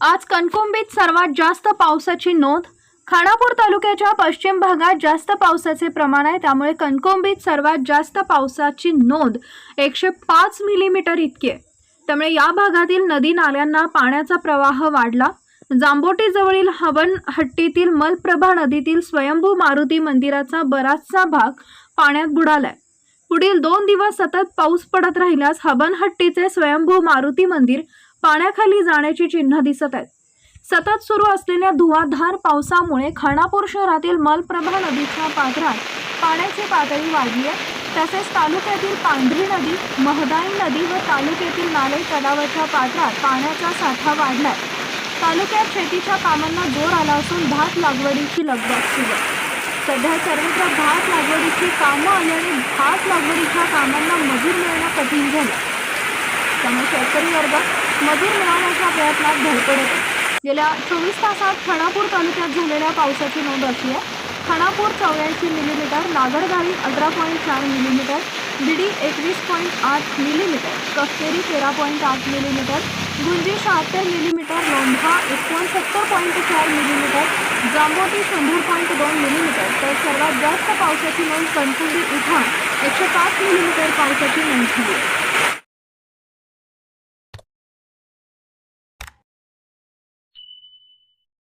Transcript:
आज कणकुंबीत सर्वात जास्त पावसाची नोंद. खानापूर तालुक्याच्या पश्चिम भागात जास्त पावसाचे प्रमाण आहे. त्यामुळे कणकुंबीत सर्वात जास्त पावसाची नोंद एकशे पाच मिलीमीटर इतकी आहे. त्यामुळे या भागातील नदी नाल्यांना पाण्याचा प्रवाह वाढला. जांबोटीजवळील हवनहट्टीतील मलप्रभा नदीतील स्वयंभू मारुती मंदिराचा बराचसा भाग पाण्यात बुडालाय. पुढील दोन दिवस सतत पाऊस पडत राहिल्यास हबनहट्टीचे स्वयंभू मारुती मंदिर पाण्याखाली जाण्याची चिन्ह दिसत आहेत. सतत सुरू असलेल्या धुवाधार पावसामुळे खानापूर शहरातील मलप्रभा नदीच्या पात्रात पाण्याची पातळी वाढली आहे. तसेच तालुक्यातील पांढरी नदी महदाई नदी व तालुक्यातील नाले तलावाच्या पात्रात पाण्याचा साठा वाढलाय. तालुक्यात शेतीच्या कामांना जोर आला असून भात लागवडीची लगबग सुरू सध्या सर्वत्र भात लागवडीची कामं आली आणि भात लागवडीच्या कामांना मजूर मिळणं कठीण झालं त्यामुळे शेतकरी वर्ग मजूर मिळवण्याच्या प्रयत्नात धडपडत आहे. गेल्या चोवीस तासात खानापूर तालुक्यात झालेल्या पावसाची नोंद अशी आहे. खानापूर चौऱ्याऐंशी मिलीमीटर नागरगावी अठरा पॉईंट चार मिलीमीटर बिडी एकवीस पॉईंट आठ मिलीमीटर कफ्तेरी तेरा पॉईंट आठ मिलीमीटर गुंजी शहात्तर मिलीमीटर लोंढा एकोणसत्तर पॉईंट चार मिलीमीटर जांबोटी शंभर पॉईंट दोन मिलीमीटर तर सर्वात जास्त पावसाची नोंद कणकुंडी इथं एकशे पाच मिलीमीटर पावसाची नोंद झाली आहे.